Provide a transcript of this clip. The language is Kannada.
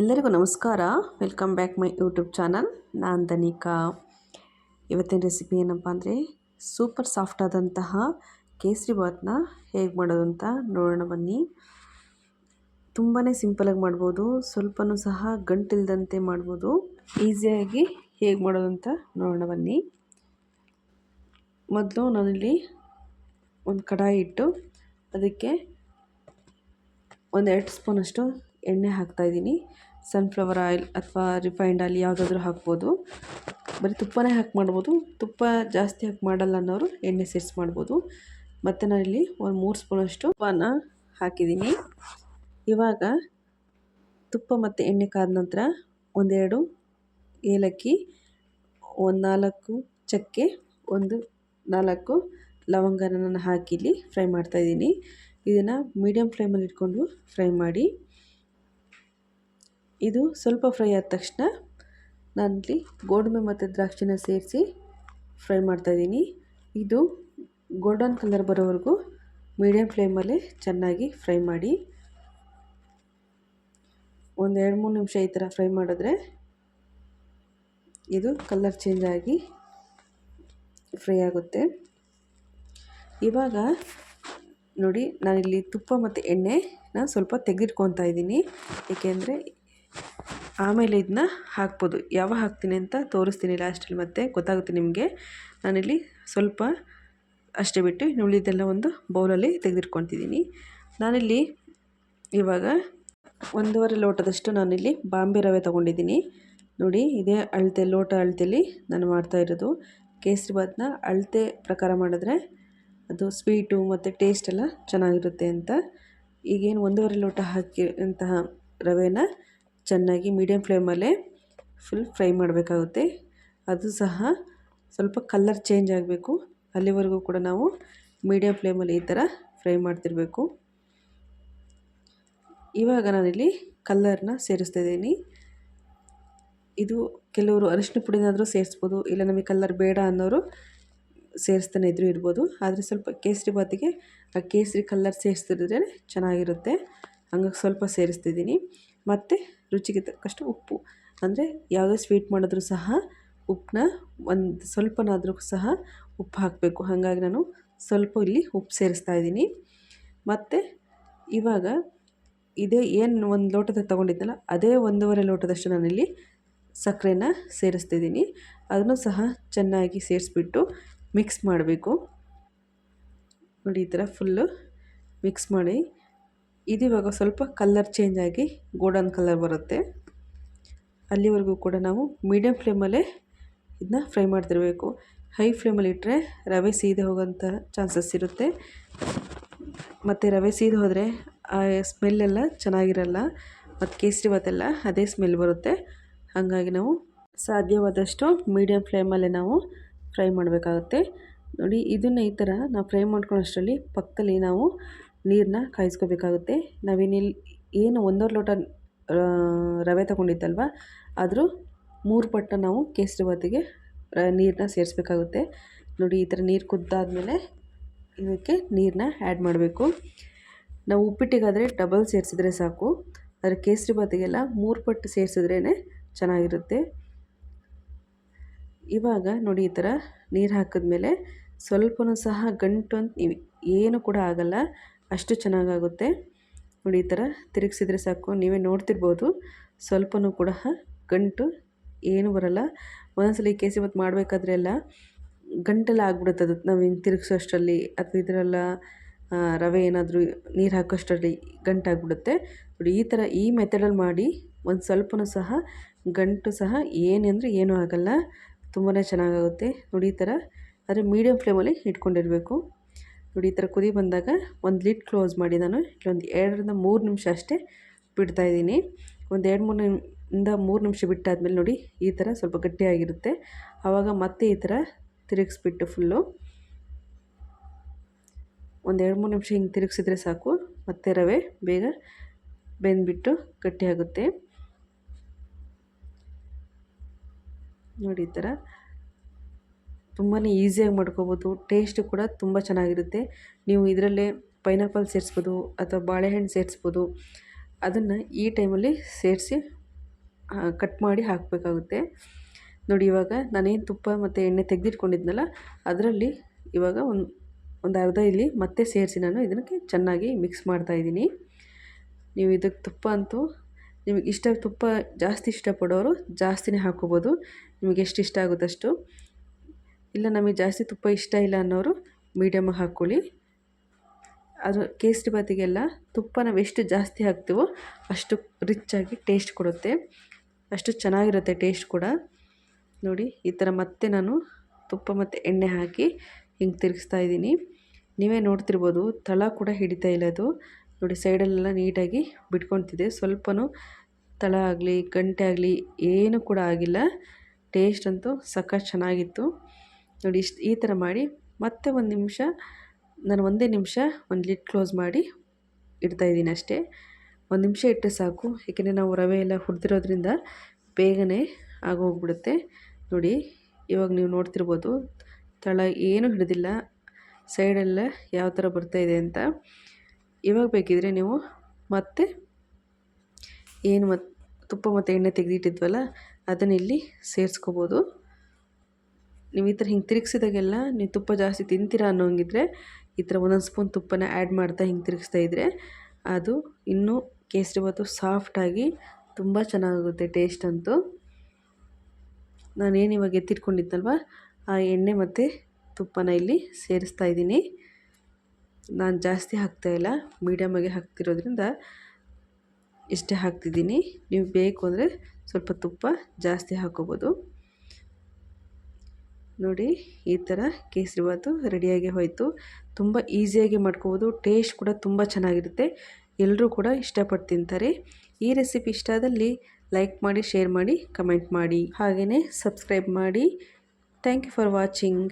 ಎಲ್ಲರಿಗೂ ನಮಸ್ಕಾರ. Welcome back my YouTube channel ನಾನು ದನಿಕಾ. ಇವತ್ತಿನ ರೆಸಿಪಿ ಏನಪ್ಪ ಅಂದರೆ ಸೂಪರ್ ಸಾಫ್ಟ್ ಆದಂತಹ ಕೇಸರಿ ಬಾತ್ನ ಹೇಗೆ ಮಾಡೋದು ಅಂತ ನೋಡೋಣ ಬನ್ನಿ. ತುಂಬಾ ಸಿಂಪಲಾಗಿ ಮಾಡ್ಬೋದು. ಸ್ವಲ್ಪನೂ ಸಹ ಗಂಟಿಲ್ದಂತೆ ಮಾಡ್ಬೋದು. ಈಸಿಯಾಗಿ ಹೇಗೆ ಮಾಡೋದು ಅಂತ ನೋಡೋಣ ಬನ್ನಿ. ಮೊದಲು ನಾನಿಲ್ಲಿ ಒಂದು ಕಡಾಯಿ ಇಟ್ಟು ಅದಕ್ಕೆ ಒಂದು ಎರಡು ಸ್ಪೂನಷ್ಟು ಎಣ್ಣೆ ಹಾಕ್ತಾಯಿದ್ದೀನಿ ಸನ್ಫ್ಲವರ್ ಆಯಿಲ್ ಅಥವಾ ರಿಫೈನ್ಡ್ ಆಯಿಲ್ ಯಾವುದಾದ್ರೂ ಹಾಕ್ಬೋದು. ಬರೀ ತುಪ್ಪನೇ ಹಾಕಿ ಮಾಡ್ಬೋದು. ತುಪ್ಪ ಜಾಸ್ತಿ ಹಾಕಿ ಮಾಡಲ್ಲ ಅನ್ನೋರು ಎಣ್ಣೆ ಸೇರಿಸಿ ಮಾಡ್ಬೋದು. ಮತ್ತು ನಾನಿಲ್ಲಿ ಒಂದು ಮೂರು ಸ್ಪೂನಷ್ಟು ತುಪ್ಪನ ಹಾಕಿದ್ದೀನಿ. ಇವಾಗ ತುಪ್ಪ ಮತ್ತು ಎಣ್ಣೆ ಕಾದ ನಂತರ ಒಂದೆರಡು ಏಲಕ್ಕಿ, ಒಂದು ನಾಲ್ಕು ಚಕ್ಕೆ, ಒಂದು ನಾಲ್ಕು ಲವಂಗನ ನಾನು ಹಾಕಿ ಇಲ್ಲಿ ಫ್ರೈ ಮಾಡ್ತಾಯಿದ್ದೀನಿ ಇದನ್ನು ಮೀಡಿಯಮ್ ಫ್ಲೇಮಲ್ಲಿ ಇಟ್ಕೊಂಡು ಫ್ರೈ ಮಾಡಿ ಇದು ಸ್ವಲ್ಪ ಫ್ರೈ ಆದ ತಕ್ಷಣ ನಾನಿಲ್ಲಿ ಗೋಡಂಬಿ ಮತ್ತು ದ್ರಾಕ್ಷಿನ ಸೇರಿಸಿ ಫ್ರೈ ಮಾಡ್ತಾಯಿದ್ದೀನಿ ಇದು ಗೋಲ್ಡನ್ ಕಲರ್ ಬರೋವರೆಗೂ ಮೀಡಿಯಮ್ ಫ್ಲೇಮಲ್ಲೇ ಚೆನ್ನಾಗಿ ಫ್ರೈ ಮಾಡಿ ಒಂದು ಎರಡು ಮೂರು ನಿಮಿಷ ಈ ಥರ ಫ್ರೈ ಮಾಡಿದ್ರೆ ಇದು ಕಲರ್ ಚೇಂಜ್ ಆಗಿ ಫ್ರೈ ಆಗುತ್ತೆ. ಇವಾಗ ನೋಡಿ ನಾನಿಲ್ಲಿ ತುಪ್ಪ ಮತ್ತು ಎಣ್ಣೆನ ಸ್ವಲ್ಪ ತೆಗೆದಿಟ್ಕೊತಾ ಇದ್ದೀನಿ. ಏಕೆಂದರೆ ಆಮೇಲೆ ಇದನ್ನ ಹಾಕ್ಬೋದು. ಯಾವಾಗ ಹಾಕ್ತೀನಿ ಅಂತ ತೋರಿಸ್ತೀನಿ ಲಾಸ್ಟಲ್ಲಿ ಮತ್ತೆ. ಗೊತ್ತಾಗುತ್ತೆ ನಿಮಗೆ. ನಾನಿಲ್ಲಿ ಸ್ವಲ್ಪ ಅಷ್ಟೇ ಬಿಟ್ಟು ಉಳಿದೆಲ್ಲ ಒಂದು ಬೌಲಲ್ಲಿ ತೆಗೆದಿಟ್ಕೊತಿದ್ದೀನಿ ನಾನಿಲ್ಲಿ ಇವಾಗ ಒಂದೂವರೆ ಲೋಟದಷ್ಟು ನಾನಿಲ್ಲಿ ಬಾಂಬೆ ರವೆ ತೊಗೊಂಡಿದ್ದೀನಿ. ನೋಡಿ, ಇದೇ ಅಳತೆ, ಲೋಟ ಅಳತೆಯಲ್ಲಿ ನಾನು ಮಾಡ್ತಾ ಇರೋದು. ಕೇಸರಿ ಬಾತ್ನ ಅಳತೆ ಪ್ರಕಾರ ಮಾಡಿದ್ರೆ ಅದು ಸ್ವೀಟು ಮತ್ತು ಟೇಸ್ಟ್ ಎಲ್ಲ ಚೆನ್ನಾಗಿರುತ್ತೆ ಅಂತ. ಈಗೇನು ಒಂದೂವರೆ ಲೋಟ ಹಾಕಿ ಅಂತಹ ರವೆನ ಚೆನ್ನಾಗಿ ಮೀಡಿಯಮ್ ಫ್ಲೇಮಲ್ಲೇ ಫುಲ್ ಫ್ರೈ ಮಾಡಬೇಕಾಗುತ್ತೆ. ಅದು ಸಹ ಸ್ವಲ್ಪ ಕಲ್ಲರ್ ಚೇಂಜ್ ಆಗಬೇಕು. ಅಲ್ಲಿವರೆಗೂ ಕೂಡ ನಾವು ಮೀಡಿಯಮ್ ಫ್ಲೇಮಲ್ಲಿ ಈ ಥರ ಫ್ರೈ ಮಾಡ್ತಿರಬೇಕು. ಇವಾಗ ನಾನಿಲ್ಲಿ ಕಲ್ಲರ್ನ ಸೇರಿಸ್ತಾ ಇದ್ದೀನಿ. ಇದು ಕೆಲವರು ಅರಿಶಿನ ಪುಡಿನಾದರೂ ಸೇರಿಸ್ಬೋದು, ಇಲ್ಲ ನಮಗೆ ಕಲ್ಲರ್ ಬೇಡ ಅನ್ನೋರು ಸೇರಿಸ್ತಾನೆ ಇದ್ರೂ ಇರ್ಬೋದು. ಆದರೆ ಸ್ವಲ್ಪ ಕೇಸರಿ ಬಾತಿಗೆ ಆ ಕೇಸರಿ ಕಲ್ಲರ್ ಸೇರಿಸ್ತಿದ್ರೆ ಚೆನ್ನಾಗಿರುತ್ತೆ. ಹಂಗಾಗಿ ಸ್ವಲ್ಪ ಸೇರಿಸ್ತಿದ್ದೀನಿ ಮತ್ತು ರುಚಿಗೆ ತಕ್ಕಷ್ಟು ಉಪ್ಪು. ಅಂದರೆ ಯಾವುದೇ ಸ್ವೀಟ್ ಮಾಡಿದ್ರೂ ಸಹ ಉಪ್ಪನ್ನ ಒಂದು ಸ್ವಲ್ಪನಾದರೂ ಸಹ ಉಪ್ಪು ಹಾಕಬೇಕು. ಹಾಗಾಗಿ ನಾನು ಸ್ವಲ್ಪ ಇಲ್ಲಿ ಉಪ್ಪು ಸೇರಿಸ್ತಾ ಇದ್ದೀನಿ. ಮತ್ತು ಇವಾಗ ಇದೇ ಏನು ಒಂದು ಲೋಟದ ತೊಗೊಂಡಿದ್ದಲ್ಲ ಅದೇ ಒಂದೂವರೆ ಲೋಟದಷ್ಟು ನಾನಿಲ್ಲಿ ಸಕ್ಕರೆನ ಸೇರಿಸ್ತಿದ್ದೀನಿ ಅದನ್ನು ಸಹ ಚೆನ್ನಾಗಿ ಸೇರಿಸ್ಬಿಟ್ಟು ಮಿಕ್ಸ್ ಮಾಡಬೇಕು. ನೋಡಿ ಈ ಥರ ಫುಲ್ಲು ಮಿಕ್ಸ್ ಮಾಡಿ ಇದಿವಾಗ ಸ್ವಲ್ಪ ಕಲ್ಲರ್ ಚೇಂಜ್ ಆಗಿ ಗೋಲ್ಡನ್ ಕಲರ್ ಬರುತ್ತೆ. ಅಲ್ಲಿವರೆಗೂ ಕೂಡ ನಾವು ಮೀಡಿಯಮ್ ಫ್ಲೇಮಲ್ಲೇ ಇದನ್ನ ಫ್ರೈ ಮಾಡ್ತಿರಬೇಕು. ಹೈ ಫ್ಲೇಮಲ್ಲಿ ಇಟ್ಟರೆ ರವೆ ಸೀದೆ ಹೋಗೋಂಥ ಚಾನ್ಸಸ್ ಇರುತ್ತೆ. ಮತ್ತು ರವೆ ಸೀದೆ ಹೋದರೆ ಆ ಸ್ಮೆಲ್ಲೆಲ್ಲ ಚೆನ್ನಾಗಿರಲ್ಲ, ಮತ್ತು ಕೇಸರಿ ಭಾತೆಲ್ಲ ಅದೇ ಸ್ಮೆಲ್ ಬರುತ್ತೆ. ಹಾಗಾಗಿ ನಾವು ಸಾಧ್ಯವಾದಷ್ಟು ಮೀಡಿಯಮ್ ಫ್ಲೇಮಲ್ಲೇ ನಾವು ಫ್ರೈ ಮಾಡಬೇಕಾಗುತ್ತೆ. ನೋಡಿ, ಇದನ್ನು ಈ ಥರ ನಾವು ಫ್ರೈ ಮಾಡ್ಕೊಳ್ಳೋಷ್ಟರಲ್ಲಿ ಪಕ್ಕದಲ್ಲಿ ನಾವು ನೀರನ್ನ ಕಾಯಿಸ್ಕೋಬೇಕಾಗುತ್ತೆ. ನಾವೇನಿಲ್ಲಿ ಏನು ಒಂದೂವರೆ ಲೋಟ ರವೆ ತಗೊಂಡಿದ್ದಲ್ವ ಆದರೂ ಮೂರು ಪಟ್ಟು ನಾವು ಕೇಸರಿ ಬಾತಿಗೆ ನೀರನ್ನ ಸೇರಿಸ್ಬೇಕಾಗುತ್ತೆ. ನೋಡಿ, ಈ ಥರ ನೀರು ಕುದ್ದಾದಮೇಲೆ ಇದಕ್ಕೆ ನೀರನ್ನ ಆ್ಯಡ್ ಮಾಡಬೇಕು. ನಾವು ಉಪ್ಪಿಟ್ಟಿಗಾದರೆ ಡಬಲ್ ಸೇರಿಸಿದ್ರೆ ಸಾಕು. ಆದರೆ ಕೇಸರಿ ಬಾತಿಗೆಲ್ಲ ಮೂರು ಪಟ್ಟು ಸೇರಿಸಿದ್ರೇ ಚೆನ್ನಾಗಿರುತ್ತೆ. ಇವಾಗ ನೋಡಿ, ಈ ಥರ ನೀರು ಹಾಕಿದ್ಮೇಲೆ ಸ್ವಲ್ಪನೂ ಸಹ ಗಂಟು ಅಂತ ನೀವು ಏನು ಕೂಡ ಆಗಲ್ಲ. ಅಷ್ಟು ಚೆನ್ನಾಗಾಗುತ್ತೆ. ನೋಡಿ, ಈ ಥರ ತಿರುಗಿಸಿದ್ರೆ ಸಾಕು. ನೀವೇ ನೋಡ್ತಿರ್ಬೋದು. ಸ್ವಲ್ಪನೂ ಕೂಡ ಗಂಟು ಏನು ಬರಲ್ಲ. ಒಂದೊಂದ್ಸಲ ಈ ಕೇಸಿ ಮತ್ತು ಮಾಡಬೇಕಾದ್ರೆ ಎಲ್ಲ ಗಂಟೆಲ್ಲ ಆಗ್ಬಿಡುತ್ತೆ ಅದು. ನಾವು ಹಿಂಗೆ ತಿರುಗಿಸೋಷ್ಟರಲ್ಲಿ ಅಥವಾ ಇದರೆಲ್ಲ ರವೆ ಏನಾದರೂ ನೀರು ಹಾಕೋಷ್ಟರಲ್ಲಿ ಗಂಟಾಗ್ಬಿಡುತ್ತೆ. ನೋಡಿ, ಈ ಥರ ಈ ಮೆಥಡಲ್ಲಿ ಮಾಡಿ ಒಂದು ಸ್ವಲ್ಪನೂ ಸಹ ಗಂಟು ಸಹ ಏನೆಂದರೆ ಏನೂ ಆಗೋಲ್ಲ. ತುಂಬಾ ಚೆನ್ನಾಗಾಗುತ್ತೆ. ನೋಡಿ, ಈ ಥರ. ಆದರೆ ಮೀಡಿಯಮ್ ಫ್ಲೇಮಲ್ಲಿ ಇಟ್ಕೊಂಡಿರಬೇಕು. ನೋಡಿ, ಈ ಥರ ಕುದಿ ಬಂದಾಗ ಒಂದು ಲಿಟ್ ಕ್ಲೋಸ್ ಮಾಡಿ ನಾನು ಇಲ್ಲೊಂದು ಎರಡರಿಂದ ಮೂರು ನಿಮಿಷ ಅಷ್ಟೇ ಬಿಡ್ತಾಯಿದ್ದೀನಿ ಒಂದು ಎರಡು ಮೂರು ಇಂದ ಮೂರು ನಿಮಿಷ ಬಿಟ್ಟಾದಮೇಲೆ ನೋಡಿ, ಈ ಥರ ಸ್ವಲ್ಪ ಗಟ್ಟಿಯಾಗಿರುತ್ತೆ. ಆವಾಗ ಮತ್ತೆ ಈ ಥರ ತಿರುಗಿಸ್ಬಿಟ್ಟು ಫುಲ್ಲು. ಒಂದು ಎರಡು ಮೂರು ನಿಮಿಷ ಹಿಂಗೆ ತಿರುಗಿಸಿದ್ರೆ ಸಾಕು, ಮತ್ತೆ ರವೆ ಬೇಗ ಬೆಂದ್ಬಿಟ್ಟು ಗಟ್ಟಿಯಾಗುತ್ತೆ. ನೋಡಿ, ಈ ಥರ ತುಂಬಾ ಈಸಿಯಾಗಿ ಮಾಡ್ಕೋಬೋದು. ಟೇಸ್ಟ್ ಕೂಡ ತುಂಬ ಚೆನ್ನಾಗಿರುತ್ತೆ. ನೀವು ಇದರಲ್ಲೇ ಪೈನಾಪಲ್ ಸೇರಿಸ್ಬೋದು ಅಥವಾ ಬಾಳೆಹಣ್ಣು ಸೇರಿಸ್ಬೋದು. ಅದನ್ನು ಈ ಟೈಮಲ್ಲಿ ಸೇರಿಸಿ ಕಟ್ ಮಾಡಿ ಹಾಕಬೇಕಾಗುತ್ತೆ. ನೋಡಿ ಇವಾಗ ನಾನೇನು ತುಪ್ಪ ಮತ್ತು ಎಣ್ಣೆ ತೆಗೆದಿಟ್ಕೊಂಡಿದ್ನಲ್ಲ, ಅದರಲ್ಲಿ ಇವಾಗ ಒಂದು ಒಂದು ಅರ್ಧ ಇಲ್ಲಿ ಮತ್ತೆ ಸೇರಿಸಿ ನಾನು ಇದಕ್ಕೆ ಚೆನ್ನಾಗಿ ಮಿಕ್ಸ್ ಮಾಡ್ತಾಯಿದ್ದೀನಿ ನೀವು ಇದಕ್ಕೆ ತುಪ್ಪ ಅಂತೂ, ನಿಮಗೆ ಇಷ್ಟ ತುಪ್ಪ ಜಾಸ್ತಿ ಇಷ್ಟಪಡೋರು ಜಾಸ್ತಿನೇ ಹಾಕೋಬೋದು ನಿಮಗೆ ಎಷ್ಟು ಇಷ್ಟ ಆಗುತ್ತೋ ಅಷ್ಟು ಇಲ್ಲ, ನಮಗೆ ಜಾಸ್ತಿ ತುಪ್ಪ ಇಷ್ಟ ಇಲ್ಲ ಅನ್ನೋರು ಮೀಡಿಯಮ್ ಹಾಕ್ಕೊಳ್ಳಿ. ಅದು ಕೇಸರಿ ಬಾತಿಗೆಲ್ಲ ತುಪ್ಪ ನಾವು ಎಷ್ಟು ಜಾಸ್ತಿ ಹಾಕ್ತೀವೋ ಅಷ್ಟು ರಿಚ್ಚಾಗಿ ಟೇಸ್ಟ್ ಕೊಡುತ್ತೆ. ಅಷ್ಟು ಚೆನ್ನಾಗಿರುತ್ತೆ ಟೇಸ್ಟ್ ಕೂಡ. ನೋಡಿ, ಈ ಥರ ಮತ್ತೆ ನಾನು ತುಪ್ಪ ಮತ್ತು ಎಣ್ಣೆ ಹಾಕಿ ಹಿಂಗೆ ತಿರುಗಿಸ್ತಾ ಇದ್ದೀನಿ. ನೀವೇ ನೋಡ್ತಿರ್ಬೋದು, ತಳ ಕೂಡ ಹಿಡಿತಾ ಇಲ್ಲ ಅದು. ನೋಡಿ ಸೈಡಲ್ಲೆಲ್ಲ ನೀಟಾಗಿ ಬಿಟ್ಕೊತಿದೆ ಸ್ವಲ್ಪನೂ ತಳ ಆಗಲಿ, ಗಂಟೆ ಆಗಲಿ ಏನೂ ಕೂಡ ಆಗಿಲ್ಲ. ಟೇಸ್ಟ್ ಅಂತೂ ಸಖತ್ ಚೆನ್ನಾಗಿತ್ತು. ನೋಡಿ ಇಷ್ಟು ಈ ಥರ ಮಾಡಿ ಮತ್ತೆ ಒಂದು ನಿಮಿಷ, ನಾನು ಒಂದೇ ನಿಮಿಷ ಒಂದು ಲಿಡ್ ಕ್ಲೋಸ್ ಮಾಡಿ ಇಡ್ತಾಯಿದ್ದೀನಿ ಅಷ್ಟೇ. ಒಂದು ನಿಮಿಷ ಇಟ್ಟರೆ ಸಾಕು, ಏಕೆಂದರೆ ನಾವು ರವೆ ಎಲ್ಲ ಹುರಿದಿರೋದ್ರಿಂದ ಬೇಗನೆ ಆಗೋಗ್ಬಿಡುತ್ತೆ. ನೋಡಿ, ಇವಾಗ ನೀವು ನೋಡ್ತಿರ್ಬೋದು, ತಳ ಏನೂ ಹಿಡಿದಿಲ್ಲ ಸೈಡೆಲ್ಲ ಯಾವ ಥರ ಬರ್ತಾಯಿದೆ ಅಂತ. ಇವಾಗ ಬೇಕಿದ್ರೆ ನೀವು ಮತ್ತೆ ಏನು ಮತ್ತು ತುಪ್ಪ ಮತ್ತು ಎಣ್ಣೆ ತೆಗೆದಿಟ್ಟಿದ್ವಲ್ಲ, ಅದನ್ನ ಇಲ್ಲಿ ಸೇರಿಸ್ಕೋಬೋದು. ನೀವು ಈ ಥರ ಹಿಂಗೆ ತಿರುಗಿಸಿದಾಗೆಲ್ಲ ನೀವು ತುಪ್ಪ ಜಾಸ್ತಿ ತಿಂತೀರಾ ಅನ್ನೋಂಗಿದ್ರೆ ಈ ಥರ ಒಂದೊಂದು ಸ್ಪೂನ್ ತುಪ್ಪನ ಆ್ಯಡ್ ಮಾಡ್ತಾ ಹಿಂಗೆ ತಿರುಗಿಸ್ತಾ ಇದ್ದರೆ ಅದು ಇನ್ನೂ ಕೇಸರಿ ಬಾತು ಸಾಫ್ಟಾಗಿ ತುಂಬ ಚೆನ್ನಾಗುತ್ತೆ ಟೇಸ್ಟ್ ಅಂತೂ. ನಾನೇನು ಇವಾಗ ಎತ್ತಿಟ್ಕೊಂಡಿದ್ದಲ್ವ ಆ ಎಣ್ಣೆ ಮತ್ತು ತುಪ್ಪನ ಇಲ್ಲಿ ಸೇರಿಸ್ತಾ ಇದ್ದೀನಿ. ನಾನು ಜಾಸ್ತಿ ಹಾಕ್ತಾಯಿಲ್ಲ ಮೀಡಿಯಮಾಗೆ ಹಾಕ್ತಿರೋದ್ರಿಂದ ಇಷ್ಟೇ ಹಾಕ್ತಿದ್ದೀನಿ. ನೀವು ಬೇಕು ಅಂದರೆ ಸ್ವಲ್ಪ ತುಪ್ಪ ಜಾಸ್ತಿ ಹಾಕೋಬೋದು. ನೋಡಿ, ಈ ಥರ ಕೇಸರಿಬಾತು ರೆಡಿಯಾಗಿ ಹೋಯಿತು. ತುಂಬ ಈಸಿಯಾಗಿ ಮಾಡ್ಕೋಬೋದು. ಟೇಸ್ಟ್ ಕೂಡ ತುಂಬ ಚೆನ್ನಾಗಿರುತ್ತೆ. ಎಲ್ಲರೂ ಕೂಡ ಇಷ್ಟಪಟ್ಟು ತಿಂತಾರೆ. ಈ ರೆಸಿಪಿ ಇಷ್ಟ ಆದಲ್ಲಿ ಲೈಕ್ ಮಾಡಿ, ಶೇರ್ ಮಾಡಿ, ಕಮೆಂಟ್ ಮಾಡಿ. ಹಾಗೆಯೇ ಸಬ್ಸ್ಕ್ರೈಬ್ ಮಾಡಿ. Thank you for watching.